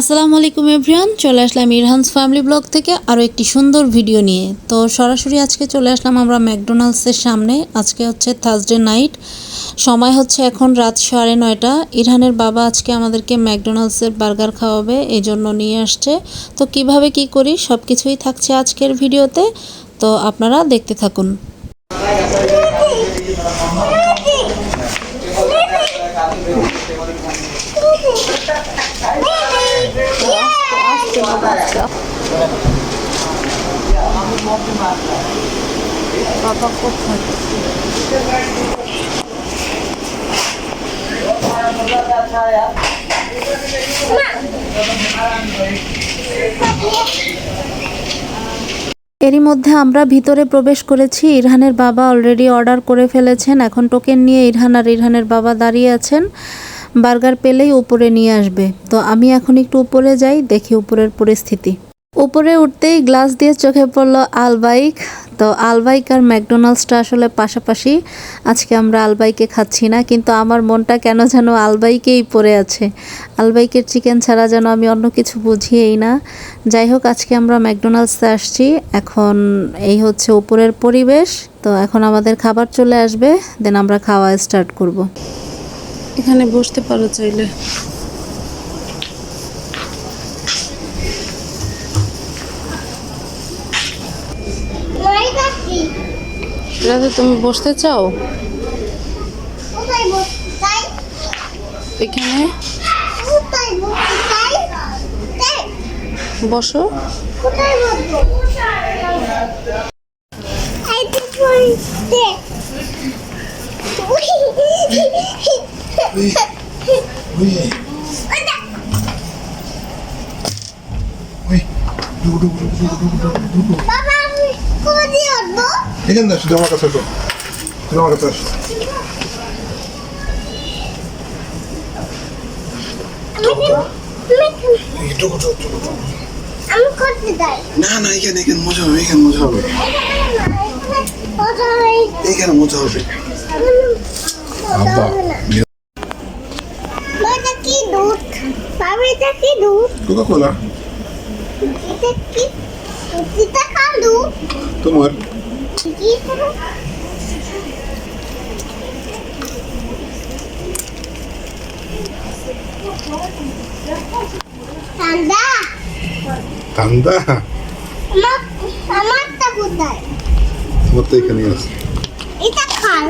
আসসালামু আলাইকুম এভরিওয়ান, চলে আসলাম ইরহানস ফ্যামিলি ব্লগ থেকে আরও একটি সুন্দর ভিডিও নিয়ে। তো সরাসরি আজকে চলে আসলাম আমরা ম্যাকডোনাল্ডসের সামনে। আজকে হচ্ছে থার্সডে নাইট সময় হচ্ছে এখন রাত সাড়ে নয়টা। ইরহানের বাবা আজকে আমাদেরকে ম্যাকডোনাল্ডসের বার্গার খাওয়াবে এই জন্য নিয়ে আসছে। তো কীভাবে কি করি সব কিছুই থাকছে আজকের ভিডিওতে। তো আপনারা দেখতে থাকুন। এরই মধ্যে আমরা ভিতরে প্রবেশ করেছি। ইরহানের বাবা অলরেডি অর্ডার করে ফেলেছেন। এখন টোকেন নিয়ে ইরহান আর ইরহানের বাবা দাঁড়িয়ে আছেন। বার্গার পেলেই উপরে নিয়ে আসবে। তো আমি এখন একটু উপরে যাই, দেখি উপরের পরিস্থিতি। উপরে উঠতেই গ্লাস দিয়ে চোখে পড়ল আলবাইক। তো আলবাইক আর ম্যাকডোনাল্ডসটা আসলে পাশাপাশি। আজকে আমরা আলবাইকে খাচ্ছি না, কিন্তু আমার মনটা কেন যেন আলবাইকেই পড়ে আছে। আলবাইকের চিকেন ছাড়া যেন আমি অন্য কিছু বুঝিয়েই না। যাই হোক, আজকে আমরা ম্যাকডোনাল্ডসে আসছি। এখন এই হচ্ছে উপরের পরিবেশ। তো এখন আমাদের খাবার চলে আসবে, দেন আমরা খাওয়া স্টার্ট করব। এখানে বসতে পারো চাইলে। রাতে তুমি বসতে চাও? এখানে? বসো। বাবা আমি দিয়ে উঠবো এখানে না শুধু আমার কাছে আসো শুধু আমার কাছে আসো না না এখানে এখানে মজা হবে এখানে মজা হবে এখানে মজা হবে আব্বা এটা কি দুধ বাবা এটা কি দুধ কোকা কোলা এটা কি এটা কালু তোমার কি এটা? ঠান্ডা ঠান্ডা আমার আমারটা কোথায় তোমার তো এখানে আছে এটা খাল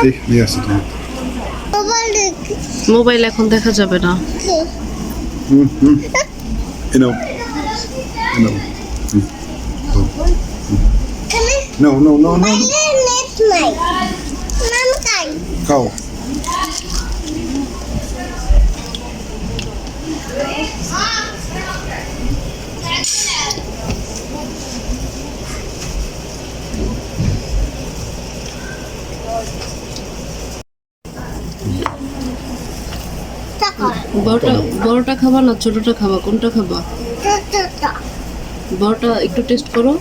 এই নিয়ে আসি তোমার মোবাইল এখন দেখা যাবে না খাও বড়টা বড়টা খাবা না ছোটটা খাবা? কোনটা খাবা? বড়টা একটু টেস্ট করো।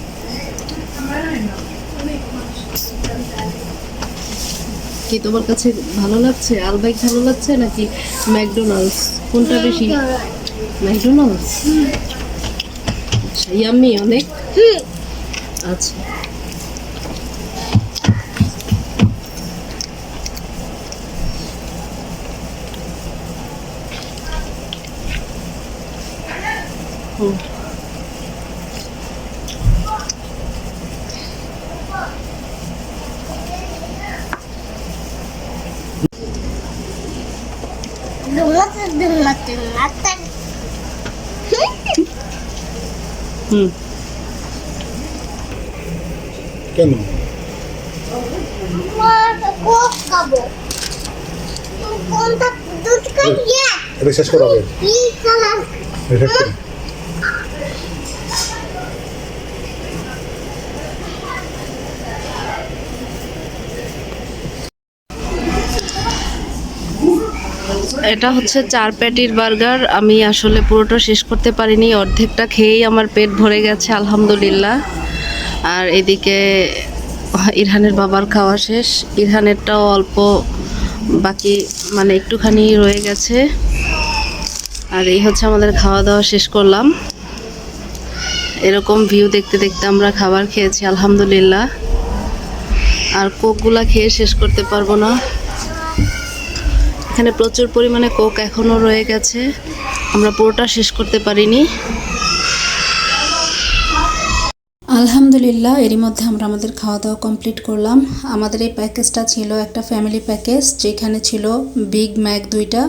কি তোমার কাছে ভালো লাগছে? আলবাইক ভালো লাগছে নাকি ম্যাকডোনাল্ডস? কোনটা বেশি? ম্যাকডোনাল্ডস? আচ্ছা ইয়াম্মি অনেক। আচ্ছা। হুম কেন কোনটা দুধ খাইয়া শেষ করা হবে কি কালার এটা শেষ করো। এটা হচ্ছে চার প্যাটির বার্গার। আমি আসলে পুরোটা শেষ করতে পারিনি, অর্ধেকটা খেয়েই আমার পেট ভরে গেছে, আলহামদুলিল্লাহ। আর এদিকে ইরহানের বাবার খাওয়া শেষ। ইরহানেরটাও অল্প বাকি মানে একটুখানি রয়ে গেছে। আর এই হচ্ছে আমাদের খাওয়া দাওয়া শেষ করলাম। এরকম ভিউ দেখতে দেখতে আমরা খাবার খেয়েছি, আলহামদুলিল্লাহ। আর কোকগুলা খেয়ে শেষ করতে পারব না। এখানে প্রচুর পরিমাণে কোক এখনও রয়ে গেছে। আমরা পুরোটা শেষ করতে পারিনি। আলহামদুলিল্লাহ এরই মধ্যে আমরা আমাদের খাওয়া দাওয়া কমপ্লিট করলাম। আমাদের এই প্যাকেজটা ছিল একটা ফ্যামিলি প্যাকেজ যেখানে ছিল বিগ ম্যাক দুইটা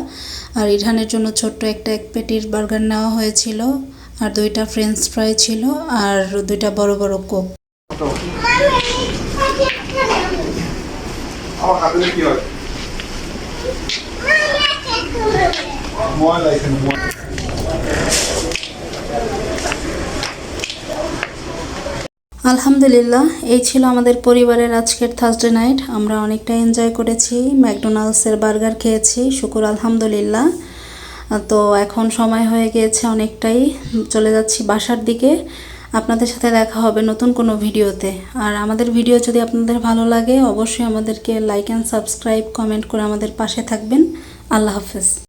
আর ইরহানের জন্য ছোট্ট একটা এক পেটির বার্গার নেওয়া হয়েছিল আর দুইটা ফ্রেঞ্চ ফ্রাই ছিল আর দুইটা বড় বড় কোক। আমার হাতে কি হয়? আলহামদুলিল্লাহ, এই ছিল আমাদের পরিবারের আজকের থার্সডে নাইট আমরা অনেকটা এনজয় করেছি, ম্যাকডোনাল্ডসের বার্গার খেয়েছি, শুকুর আলহামদুলিল্লাহ। তো এখন সময় হয়ে গিয়েছে অনেকটাই, চলে যাচ্ছি বাসার দিকে। আপনাদের সাথে দেখা হবে নতুন কোনো ভিডিওতে। আর আমাদের ভিডিও যদি আপনাদের ভালো লাগে, অবশ্যই আমাদেরকে লাইক অ্যান্ড সাবস্ক্রাইব কমেন্ট করে আমাদের পাশে থাকবেন। আল্লাহ হাফেজ।